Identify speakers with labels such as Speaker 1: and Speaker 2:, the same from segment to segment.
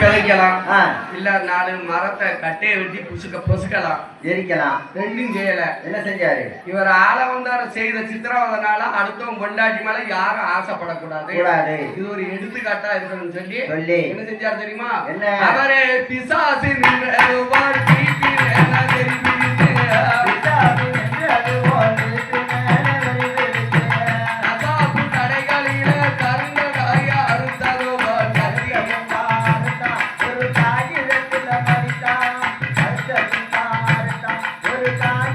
Speaker 1: விதைக்கலாம்
Speaker 2: ஆ,
Speaker 1: இல்ல நாலு மரத்தை கட்டையை வெட்டி புசுக்க பொசுக்கலாம்.
Speaker 2: எரிக்கலாம்.
Speaker 1: ரெண்டும் செய்யல.
Speaker 2: என்ன செஞ்சாரு?
Speaker 1: இவர் ஆள வந்தார செய்த சித்திரவதனால அடுத்தவன் பொண்டாட்டி மேல யாரும் ஆசைப்படக்கூடாது.
Speaker 2: கூடாது.
Speaker 1: இது ஒரு எடுத்துக்காட்டா இருக்கணும்னு சொல்லி
Speaker 2: சொல்லி.
Speaker 1: என்ன செஞ்சார் தெரியுமா?
Speaker 2: என்ன?
Speaker 1: அவரே பிசாசு நின்றதுவார் தீட்டி time.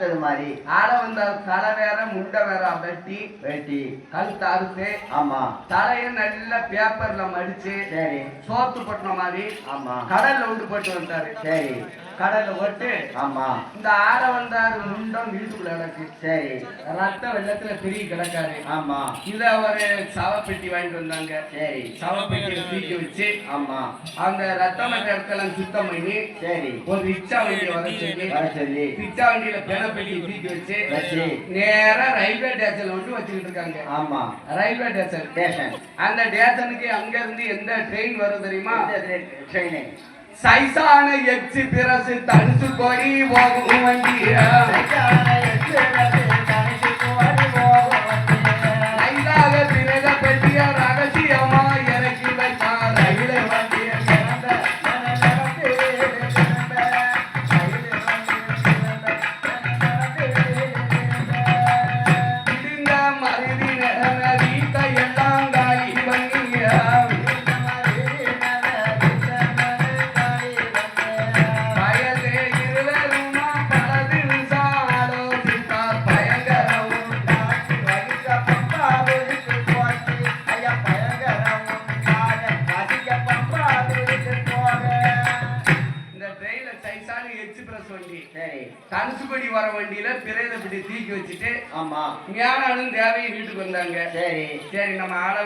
Speaker 2: அடுத்தது மாதிரி.
Speaker 1: ஆள வந்த தலை வேற முண்டை வேற வெட்டி
Speaker 2: வெட்டி.
Speaker 1: கழுத்து அறுத்து
Speaker 2: ஆமா.
Speaker 1: தலைய நல்ல பேப்பர்ல மடிச்சு
Speaker 2: சரி.
Speaker 1: சோத்து பட்டின மாதிரி
Speaker 2: ஆமா.
Speaker 1: கடல்ல விட்டு போட்டு வந்தாரு.
Speaker 2: சரி.
Speaker 1: கடல்ல போட்டு
Speaker 2: ஆமா.
Speaker 1: இந்த ஆள வந்தாரு முண்டம் வீட்டுக்குள்ள கிடக்கு.
Speaker 2: சரி.
Speaker 1: ரத்த வெள்ளத்துல பெரிய கிடக்காரு.
Speaker 2: ஆமா.
Speaker 1: இத ஒரு சவப்பெட்டி வாங்கிட்டு வந்தாங்க.
Speaker 2: சரி.
Speaker 1: சவப்பெட்டியில தூக்கி வச்சு
Speaker 2: ஆமா.
Speaker 1: அந்த ரத்தம் மற்ற இடத்துல சுத்தம் பண்ணி
Speaker 2: சரி.
Speaker 1: ஒரு ரிக்ஷா வண்டியை வர சொல்லி
Speaker 2: வர சொல்லி.
Speaker 1: ரிக்ஷா வண்டியில பெணப்பெட்டியை தூக்கி வச்சு
Speaker 2: வச்சு.
Speaker 1: நேரா ரயில்வே ஸ்டேஷன்ல விட்டு வச்சுக்கிட்டு இருக்காங்க.
Speaker 2: ஆமா.
Speaker 1: Railway station.
Speaker 2: ஸ்டேஷன்.
Speaker 1: அந்த ஸ்டேஷனுக்கு அங்க இருந்து எந்த ட்ரெயின் வரும் தெரியுமா?
Speaker 2: ட்ரெயினு
Speaker 1: சைசான எச்சு பிரசு தனுசு கொடி போகும் வண்டி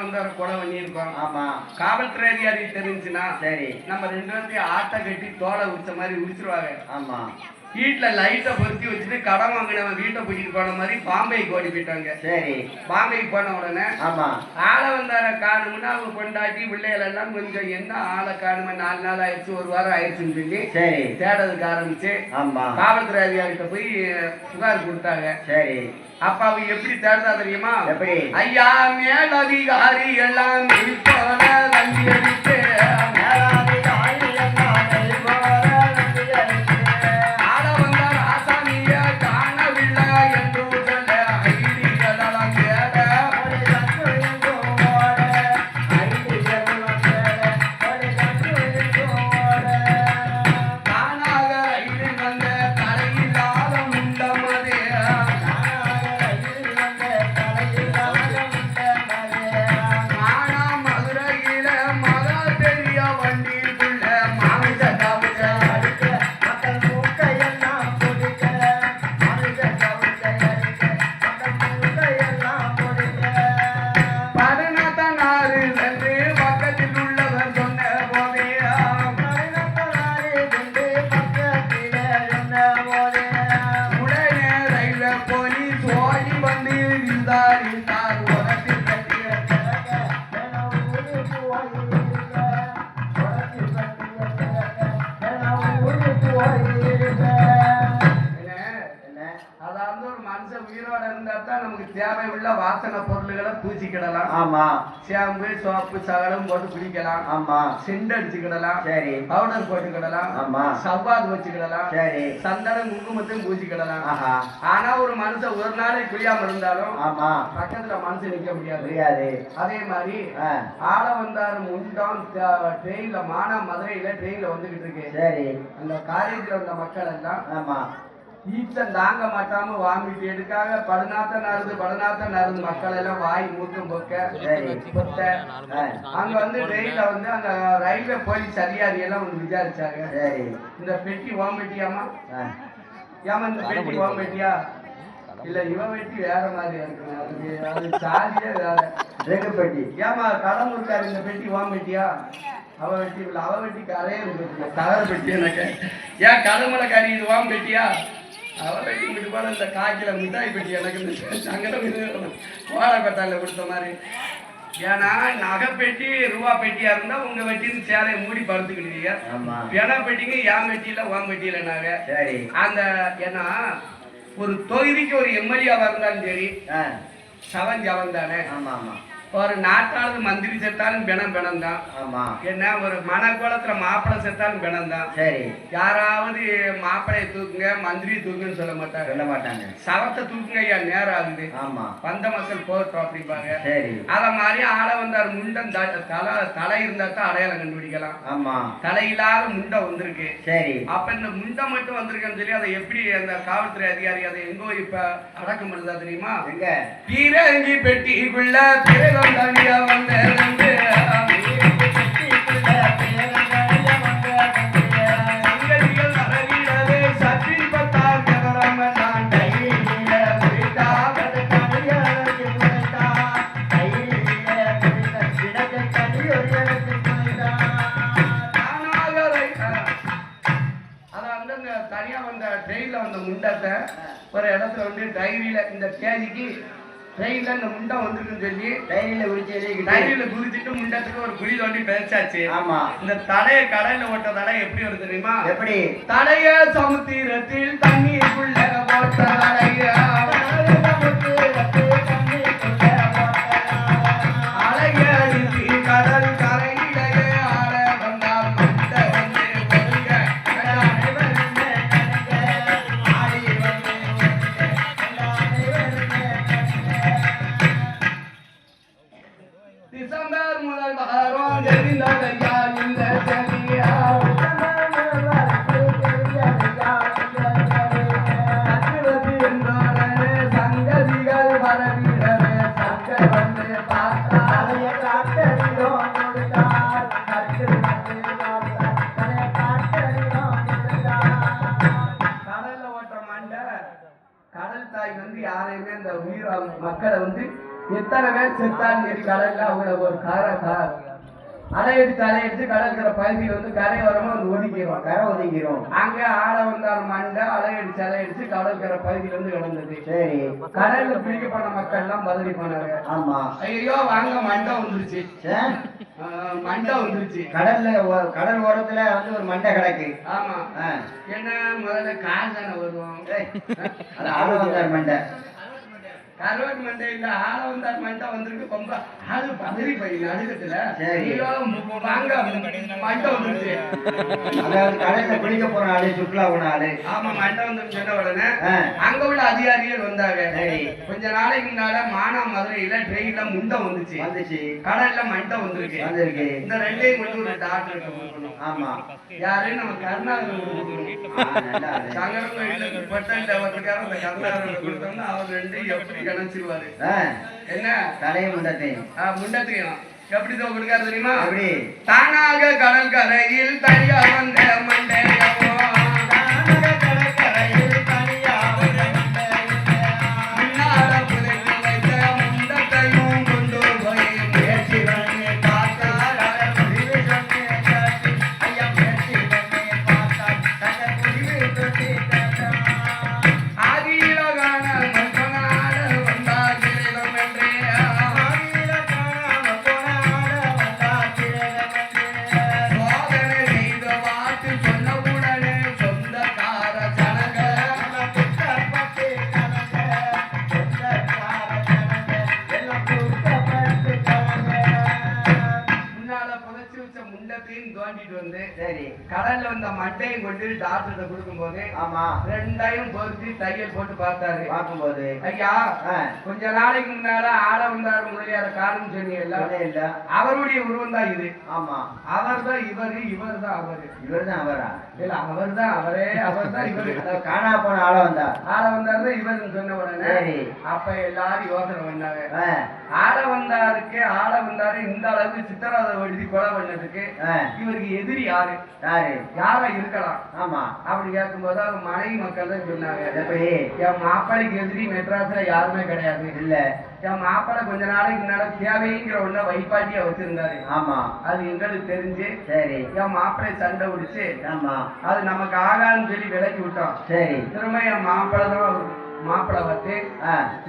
Speaker 1: வந்து ஒரு கொலை பண்ணியிருக்கோம்.
Speaker 2: ஆமா.
Speaker 1: காவல்துறை அதிகாரி தெரிஞ்சுன்னா
Speaker 2: சரி.
Speaker 1: நம்ம ரெண்டு பேர்த்தையும் ஆட்டை கட்டி தோலை உரிச்ச மாதிரி உரிச்சிருவாங்க.
Speaker 2: ஆமா.
Speaker 1: வீட்டுல லைட்டை பொருத்தி வச்சுட்டு கடன் வாங்கினவன் வீட்டை போயிட்டு போன மாதிரி பாம்பேக்கு ஓடி போயிட்டாங்க.
Speaker 2: சரி.
Speaker 1: பாம்பேக்கு போன உடனே
Speaker 2: ஆமா.
Speaker 1: ஆளை வந்தார காணும்னா அவங்க கொண்டாட்டி பிள்ளைகள் எல்லாம் கொஞ்சம் என்ன ஆளை காணுமே நாலு நாள் ஆயிடுச்சு ஒரு வாரம் ஆயிடுச்சுன்னு சொல்லி
Speaker 2: சரி.
Speaker 1: தேடுறதுக்கு ஆரம்பிச்சு
Speaker 2: ஆமா.
Speaker 1: காவல்துறை அதிகாரிகிட்ட போய் புகார் கொடுத்தாங்க.
Speaker 2: சரி.
Speaker 1: அப்ப அவங்க எப்படி தேடுதா தெரியுமா? ஐயா மேல் அதிகாரி எல்லாம் தள்ளி அடித்து பூசிக்கிடலாம்
Speaker 2: ஆமா.
Speaker 1: ஷாம்பு சோப்பு சகலம் போட்டு குளிக்கலாம்
Speaker 2: ஆமா.
Speaker 1: செண்ட் அடிச்சுக்கிடலாம்.
Speaker 2: சரி.
Speaker 1: பவுடர் போட்டுக்கிடலாம்.
Speaker 2: ஆமா.
Speaker 1: சவ்வாது வச்சுக்கிடலாம்.
Speaker 2: சரி.
Speaker 1: சந்தனம் குங்குமத்தையும் பூசிக்கிடலாம். ஆனா ஒரு மனுஷன் ஒரு நாளைக்கு குளியாம இருந்தாலும்
Speaker 2: ஆமா.
Speaker 1: பக்கத்துல மனுஷன் நிக்க முடியாது.
Speaker 2: முடியாது.
Speaker 1: அதே மாதிரி ஆள வந்தாரு முண்டம் ட்ரெயின்ல மானா மதுரையில ட்ரெயின்ல வந்துகிட்டு இருக்கு.
Speaker 2: சரி.
Speaker 1: அந்த காலேஜ்ல வந்த மக்கள் எல்லாம்
Speaker 2: ஆமா.
Speaker 1: ஈச்சம் தாங்க மாட்டாம வாமிட்டு எடுக்காக படுநாத்த நறுந்து படுநாத்த நறுந்து மக்கள் எல்லாம் வாய் மூக்கம் பொக்க. அங்க வந்து ட்ரெயின்ல வந்து அந்த ரயில்வே போலீஸ் அதிகாரி எல்லாம் வந்து விசாரிச்சாங்க.
Speaker 2: சரி
Speaker 1: இந்த பெட்டி
Speaker 2: ஆ,
Speaker 1: ஏமா இந்த பெட்டி ஓம் பெட்டியா இல்ல இவன் வெட்டி வேற மாதிரியா இருக்கு. அது சாதியே வேற.
Speaker 2: ரெங்குப்பட்டி
Speaker 1: ஏமா கடன் இருக்காரு இந்த பெட்டி ஓம் பெட்டியா அவ வெட்டி இல்ல அவ வெட்டி கரையே இருக்கு தகர பெட்டி. எனக்கு ஏன் கதமலை கறி இது பெட்டியா அவ வெட்டி விட்டு போல இந்த காய்க்கில மிட்டாய் பெட்டி எனக்கு சங்கடம் ஓடக்கொட்டால கொடுத்த மாதிரி. ஏன்னா நகை பெட்டி ரூபா பெட்டியா இருந்தா உங்க வெட்டின்னு சேலையை மூடி படுத்துக்கிட்டீங்க பிண பெட்டிங்க ஏன் பெட்டியில ஓம் பெட்டியில நாங்க
Speaker 2: சரி.
Speaker 1: அந்த ஏன்னா ஒரு தொகுதிக்கு ஒரு எம்எல்ஏவா இருந்தாலும் சரி சவன் ஜவன் தானே.
Speaker 2: ஆமா ஆமா.
Speaker 1: ஒரு நாட்டாளது மந்திரி செத்தாலும் பிணம் பிணம் தான்
Speaker 2: ஆமா.
Speaker 1: என்ன ஒரு மனக்கோலத்துல மாப்பிள்ளை செத்தாலும் பிணம் தான்
Speaker 2: சரி.
Speaker 1: யாராவது மாப்பிள்ளையை தூக்குங்க மந்திரி தூக்குன்னு சொல்ல மாட்டாங்க.
Speaker 2: சொல்ல மாட்டாங்க.
Speaker 1: சவத்தை தூக்குங்க ஐயா நேரம் ஆகுது.
Speaker 2: ஆமா.
Speaker 1: வந்த மக்கள் போட்டோம் அப்படிம்பாங்க.
Speaker 2: சரி.
Speaker 1: அத மாதிரி ஆள வந்தார் முண்டம் தலை தலை இருந்தா தான் அடையாளம் கண்டுபிடிக்கலாம்.
Speaker 2: ஆமா.
Speaker 1: தலையில்லாத முண்டை வந்திருக்கு.
Speaker 2: சரி.
Speaker 1: அப்ப இந்த முண்டை மட்டும் வந்திருக்குன்னு சொல்லி அதை எப்படி அந்த காவல்துறை அதிகாரி அதை எங்கோ இப்ப அடக்கம் பண்ணுதா தெரியுமா?
Speaker 2: எங்க?
Speaker 1: பீரங்கி பெட்டிக்குள்ள பிரேதம் தனியாக வந்த ரெண்டு அந்த வந்த முண்டத்தை ஒரு இடத்துல வந்து டைரியில இந்த தேதிக்கு ட்ரெயின்ல இந்த முண்டம் வந்திருக்குன்னு சொல்லி
Speaker 2: டைரியில உரிச்சு எழுதிக்கிட்டு
Speaker 1: டைரியில குதிச்சுட்டு முண்டத்துக்கு ஒரு குழி தோண்டி பெருச்சாச்சு
Speaker 2: ஆமா.
Speaker 1: இந்த தலைய கடல்ல ஓட்ட தடை எப்படி வருது தெரியுமா?
Speaker 2: எப்படி?
Speaker 1: தலைய சமுத்திரத்தில் தண்ணீருக்குள்ள போட்ட தலைய பேர் செத்தாலும் சரி கடல்ல அவங்கள ஒரு கார கார அலையடிச்சு அலையடிச்சு கடற்கரை பகுதியில் வந்து கரையோரமா வந்து ஒதுக்கிடுவாங்க
Speaker 2: கரை ஒதுங்கிறோம்
Speaker 1: அங்க ஆள வந்தார் மண்டை அலையடிச்சு அலையடிச்சு கடற்கரை பகுதியில இருந்து கிடந்தது.
Speaker 2: சரி.
Speaker 1: கடல்ல பிடிக்கப்பட்ட மக்கள் எல்லாம் பதறி போனாங்க.
Speaker 2: ஆமா.
Speaker 1: ஐயோ வாங்க மண்டை வந்துருச்சு. மண்டை வந்துருச்சு.
Speaker 2: கடல்ல கடல் ஓரத்துல வந்து ஒரு மண்டை கிடக்கு.
Speaker 1: ஆமா. என்ன முதல்ல கார் தானே வருவோம்
Speaker 2: அது ஆளு வந்தார் மண்டை.
Speaker 1: கருவாட்டு மண்டை இல்ல ஆள வந்தார் மண்டை வந்திருக்கு ரொம்ப ஆளு பதறி போய் நடுக்கத்துல வாங்க. மண்டை வந்துருச்சு.
Speaker 2: அதாவது கடல்ல குளிக்க போற ஆளு சுற்றுலா போன ஆளு.
Speaker 1: ஆமா மண்டை வந்து சொன்ன உடனே அங்க உள்ள அதிகாரிகள் வந்தாங்க. கொஞ்ச நாளைக்கு முன்னால மானா மதுரையில ட்ரெயின்ல முண்டை வந்துச்சு.
Speaker 2: வந்துச்சு.
Speaker 1: கடல்ல மண்டை வந்திருக்கு.
Speaker 2: வந்திருக்கு.
Speaker 1: இந்த ரெண்டையும் கொண்டு ஒரு டாக்டர்
Speaker 2: ஆமா.
Speaker 1: யாரு நம்ம கருணாகரன். சங்கரம் அந்த கருணாகரன் கொடுத்தோம்னா அவர் ரெண்டையும் எப்படி கணச்சிருவாரு. என்ன?
Speaker 2: தலையும் முண்டத்தையும்.
Speaker 1: முண்டத்தையும். எப்படி தான் கொடுக்காரு தெரியுமா?
Speaker 2: எப்படி?
Speaker 1: தானாக கடல் கரையில் தனியா வந்த மண்டையவோ
Speaker 2: ஆமா.
Speaker 1: ரெண்டையும் பொருத்தி தையல் போட்டு பார்த்தாரு.
Speaker 2: பார்க்கும்போது.
Speaker 1: ஐயா கொஞ்ச நாளைக்கு முன்னால ஆள வந்தார் முதலியார காரணம் சொன்னீங்கல்ல?
Speaker 2: இல்ல.
Speaker 1: அவருடைய உருவம் தான் இது.
Speaker 2: ஆமா.
Speaker 1: அவர் தான் இவரு இவர் தான் அவரு.
Speaker 2: இவர்தான் அவரா?
Speaker 1: இல்ல அவர் தான் அவரே அவர் தான் இவரு
Speaker 2: காணா போன ஆள வந்தா
Speaker 1: ஆள வந்தாரு இவருன்னு சொன்ன உடனே அப்ப எல்லாரும் யோசனை பண்ணாங்க. ஆள வந்தாருக்கு ஆள வந்தாரு இந்த அளவுக்கு சித்திராத எழுதி கொலை பண்ணதுக்கு இவருக்கு எதிரி யாரு?
Speaker 2: யாரு?
Speaker 1: யாரா இருக்கலாம்.
Speaker 2: ஆமா.
Speaker 1: அப்படி கேட்கும்போது அவங்க மனைவி மக்கள் தான் சொன்னாங்க. என் மாப்பிளைக்கு எதிரி மெட்ராஸ்ல யாருமே கிடையாது.
Speaker 2: இல்ல.
Speaker 1: என் மாப்பிள்ளை கொஞ்ச நாளைக்கு முன்னால தேவைங்கிற ஒண்ண வைப்பாட்டியா வச்சிருந்தாரு.
Speaker 2: ஆமா.
Speaker 1: அது எங்களுக்கு தெரிஞ்சு
Speaker 2: சரி.
Speaker 1: என் மாப்பிள்ளை சண்டை பிடிச்சு
Speaker 2: ஆமா.
Speaker 1: அது நமக்கு ஆகாதுன்னு சொல்லி விலக்கி விட்டோம்
Speaker 2: சரி.
Speaker 1: திரும்ப என் மாப்பிள்ளை தான் மாப்பிள்ளை பார்த்து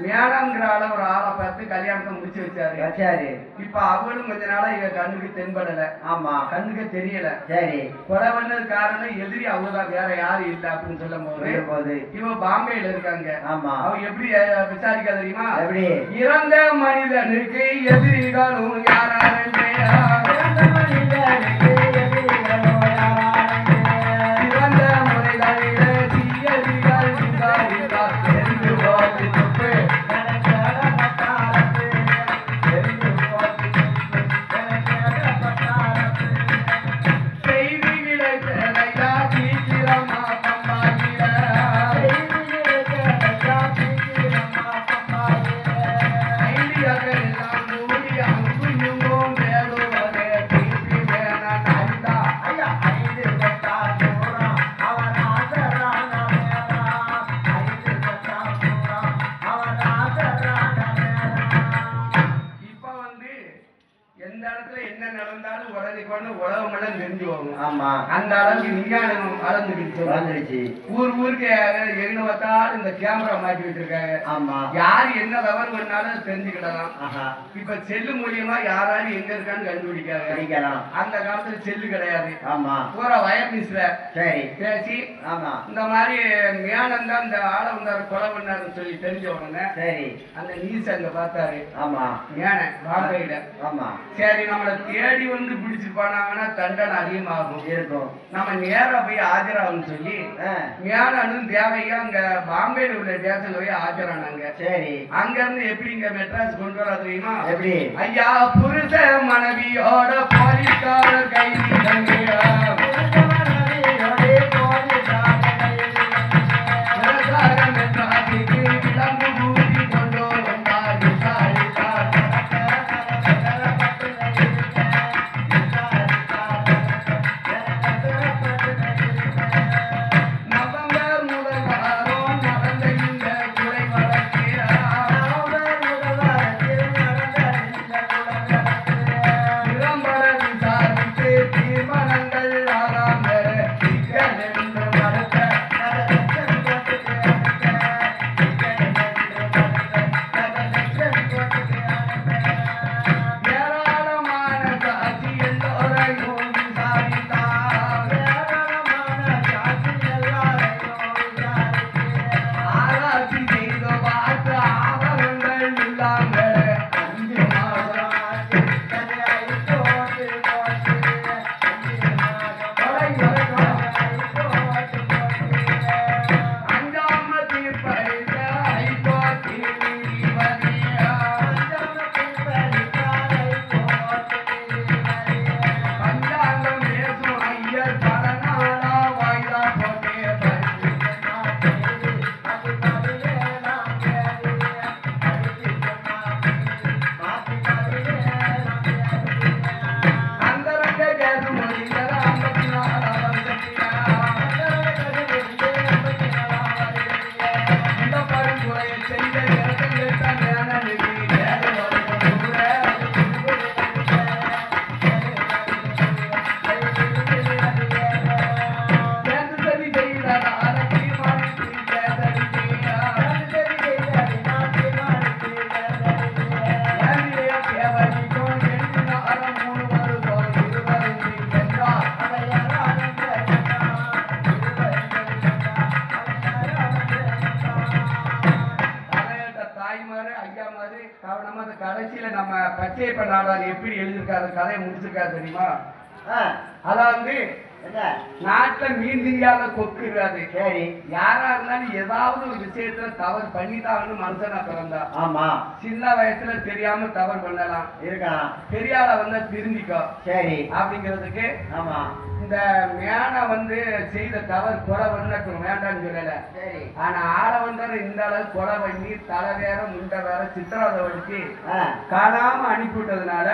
Speaker 1: மேடம்ங்கிற ஆள ஒரு ஆளை பார்த்து கல்யாணத்தை முடிச்சு வச்சாரு.
Speaker 2: வச்சாரு.
Speaker 1: இப்ப அவளும் கொஞ்ச நாளா இவ கண்ணுக்கு தென்படல.
Speaker 2: ஆமா.
Speaker 1: கண்ணுக்கு தெரியல.
Speaker 2: சரி.
Speaker 1: கொலை பண்ணது காரணம் எதிரி அவங்கதான் வேற யாரும் இல்ல அப்படின்னு சொல்லும் போது
Speaker 2: போது
Speaker 1: இவ பாம்பேல இருக்காங்க.
Speaker 2: ஆமா.
Speaker 1: அவங்க எப்படி விசாரிக்க தெரியுமா?
Speaker 2: எப்படி?
Speaker 1: இறந்த மனிதனுக்கு எதிரிகளும் யாரென்றே இறந்த கொண்டு உலகமெல்லாம் தெரிஞ்சு போகும்.
Speaker 2: ஆமா.
Speaker 1: அந்த அளவுக்கு விஞ்ஞானம்.
Speaker 2: வளர்ந்துருச்சு.
Speaker 1: ஊர் ஊருக்கு எங்க பார்த்தாலும் இந்த கேமரா மாட்டி விட்டுருக்காங்க
Speaker 2: ஆமா.
Speaker 1: யார் என்ன தவறு பண்ணாலும் தெரிஞ்சுக்கிடலாம்.
Speaker 2: ஆஹா.
Speaker 1: இப்ப செல்லு மூலியமா யாராலும் எங்க இருக்கான்னு
Speaker 2: படிக்கலாம்
Speaker 1: அந்த காலத்துல செல்லு கிடையாது.
Speaker 2: ஆமா.
Speaker 1: பூரா வயர்மிஸ்ல
Speaker 2: சரி.
Speaker 1: பேசி
Speaker 2: ஆமா.
Speaker 1: இந்த மாதிரி மேனம் தான் இந்த ஆளை வந்தாரு கொலை பண்ணாருன்னு சொல்லி தெரிஞ்ச உடனே
Speaker 2: சரி.
Speaker 1: அந்த நியூஸ் அங்க பார்த்தாரு.
Speaker 2: ஆமா.
Speaker 1: மேன பாம்பேயில
Speaker 2: ஆமா.
Speaker 1: சரி நம்மளை தேடி வந்து பிடிச்சு போனாங்கன்னா தண்டனை அதிகமாகும்
Speaker 2: இருக்கும்
Speaker 1: நம்ம நேரா போய் ஆஜராகணும்னு சொல்லி ஞானனும் தேவையா அங்க பாம்பேல உள்ள ஸ்டேஷன்ல போய் ஆஜரானாங்க.
Speaker 2: சரி.
Speaker 1: அங்க இருந்து எப்படி இங்க மெட்ராஸ் கொண்டு வர தெரியுமா?
Speaker 2: எப்படி?
Speaker 1: ஐயா புருஷ மனைவியோட போலீஸ்காரர் கைதி தங்கையா கடைசியில நம்ம பச்சையப்ப நாடார் எப்படி எழுதியிருக்காரு கதையை முடிச்சிருக்காரு தெரியுமா? அதாவது நாட்டுல மீன் திங்காத கொக்கு இருக்காது
Speaker 2: சரி.
Speaker 1: யாரா இருந்தாலும் ஏதாவது ஒரு விஷயத்துல தவறு பண்ணிட்டாங்கன்னு மனுஷனா பிறந்தா?
Speaker 2: ஆமா.
Speaker 1: சின்ன வயசுல தெரியாம தவறு பண்ணலாம்.
Speaker 2: இருக்கலாம்
Speaker 1: பெரியாள வந்தா திருந்திக்கோ.
Speaker 2: சரி.
Speaker 1: அப்படிங்கிறதுக்கு
Speaker 2: ஆமா.
Speaker 1: இந்த மேனை வந்து செய்த தவறு கொலை பண்ண வேண்டாம்னு சொல்லல. ஆனா ஆளை வந்தாரு இந்த அளவு கொலை பண்ணி தலை வேற முண்டை வேற சித்திரவதை வச்சு காணாம அனுப்பி விட்டதுனால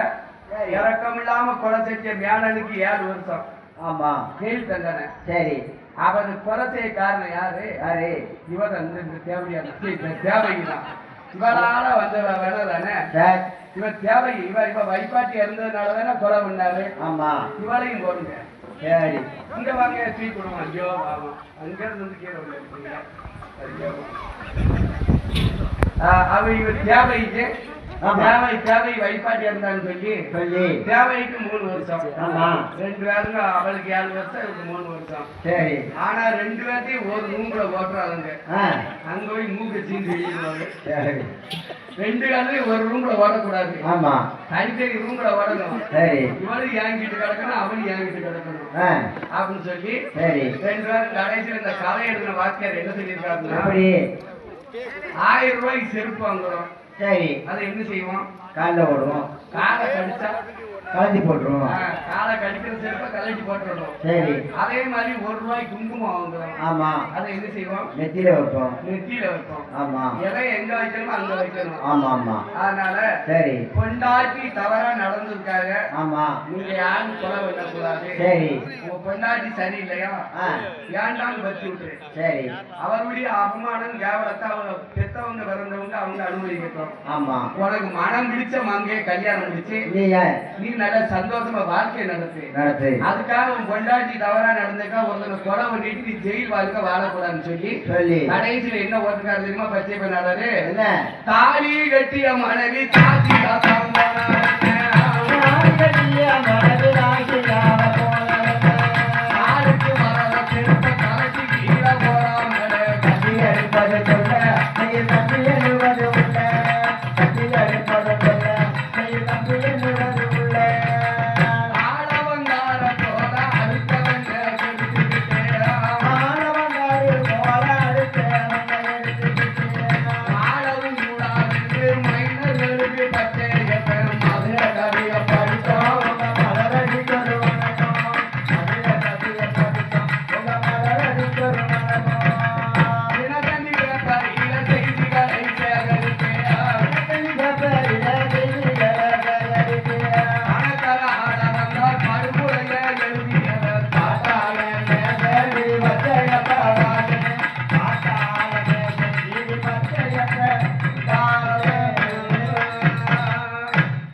Speaker 2: சரி.
Speaker 1: இறக்கம் இல்லாம கொலை செஞ்ச மேனனுக்கு ஏழு வருஷம்.
Speaker 2: ஆமா.
Speaker 1: ஜெயில் தண்டனை
Speaker 2: சரி.
Speaker 1: அவர் செய்ய காரணம் யாரு?
Speaker 2: யாரு?
Speaker 1: இவர் வந்து இந்த தேவையான தேவைக்கு தான் இவரால வந்தவ வேணா தானே? இவன் தேவை இவ இவ வைப்பாட்டி இருந்ததுனால தானே கொலை பண்ணாரு?
Speaker 2: ஆமா.
Speaker 1: இவளையும் போடுங்க.
Speaker 2: சரி.
Speaker 1: இங்க வாங்க டீ கொடுங்க ஐயோ பாவம். அங்க இருந்து வந்து கீழே. ஆஹ் அவ இவ தேவைக்கு
Speaker 2: ஆமா.
Speaker 1: தேவை தேவை வைப்பாட்டி இருந்தான்னு சொல்லி
Speaker 2: சொல்லி.
Speaker 1: தேவைக்கு மூணு வருஷம். ரெண்டு பேருங்க அவளுக்கு ஏழு வருஷம் இவருக்கு மூணு வருஷம்.
Speaker 2: சரி.
Speaker 1: ஆனா ரெண்டு பேர்த்தையும் ஒரு மூங்குல ஓட்டுறாங்க அங்க போய் மூக்கு
Speaker 2: சரி.
Speaker 1: ரெண்டு காலையும் ஒரு ரூம்ல ஓடக்கூடாது.
Speaker 2: ஆமா.
Speaker 1: தனித்தனி ரூம்ல ஓடணும்.
Speaker 2: சரி.
Speaker 1: இவளும் ஏங்கிட்டு கிடக்கணும் அவனும் ஏங்கிட்டு கிடக்கணும். அப்படின்னு சொல்லி
Speaker 2: சரி.
Speaker 1: ரெண்டு பேரும் கடைசியில் இந்த கலை எழுதின வாக்கியார் என்ன சொல்லியிருக்காருன்னா ஆயிரம் ரூபாய்க்கு செருப்பு வாங்குறோம்.
Speaker 2: சரி
Speaker 1: அதை என்ன செய்வோம்?
Speaker 2: காலைல ஓடுவோம்
Speaker 1: காலை கடிச்சா
Speaker 2: கலந்து போட்டுருவோம்.
Speaker 1: காலை கடிக்கிற செருப்பை கழட்டி போட்டுடணும்.
Speaker 2: சரி.
Speaker 1: அதே மாதிரி ஒரு ரூபாய் குங்குமம் வாங்குறோம்.
Speaker 2: ஆமா.
Speaker 1: அதை என்ன செய்வோம்?
Speaker 2: நெத்தியில வைப்போம்.
Speaker 1: நெத்தியில வைப்போம்.
Speaker 2: ஆமா.
Speaker 1: எதை எங்க வைக்கணுமோ அங்க வைக்கணும்.
Speaker 2: ஆமா ஆமா.
Speaker 1: அதனால
Speaker 2: சரி.
Speaker 1: பொண்டாட்டி தவறா நடந்திருக்காங்க.
Speaker 2: ஆமா.
Speaker 1: நீங்க யாரும் கொலை பண்ணக்கூடாது
Speaker 2: சரி.
Speaker 1: உங்க பொண்டாட்டி சரியில்லையா?
Speaker 2: ஆ.
Speaker 1: ஏன்டான்னு வச்சு விட்டுரு.
Speaker 2: சரி.
Speaker 1: அவருடைய அவமானம் கேவலத்தை அவங்க பெத்தவங்க பிறந்தவங்க அவங்க அனுபவிக்கட்டும்.
Speaker 2: ஆமா.
Speaker 1: உனக்கு மனம் பிடிச்ச மங்கைய கல்யாணம் முடிச்சு
Speaker 2: நீ
Speaker 1: நல்ல சந்தோஷமா வாழ்க்கை நடத்து.
Speaker 2: நடத்து.
Speaker 1: அதுக்காக உன் பொண்டாட்டி தவறா நடந்துக்கா ஒருத்தனை கொலை பண்ணிட்டு நீ ஜெயில் வாழ்க்கை வாழக்கூடாதுன்னு சொல்லி
Speaker 2: சொல்லி.
Speaker 1: கடைசியில என்ன ஓட்டுக்காரு தெரியுமா பச்சை பண்ணாரு தாலி கட்டிய மனைவி தாத்தி தாத்தா
Speaker 2: கட்டிய மனைவி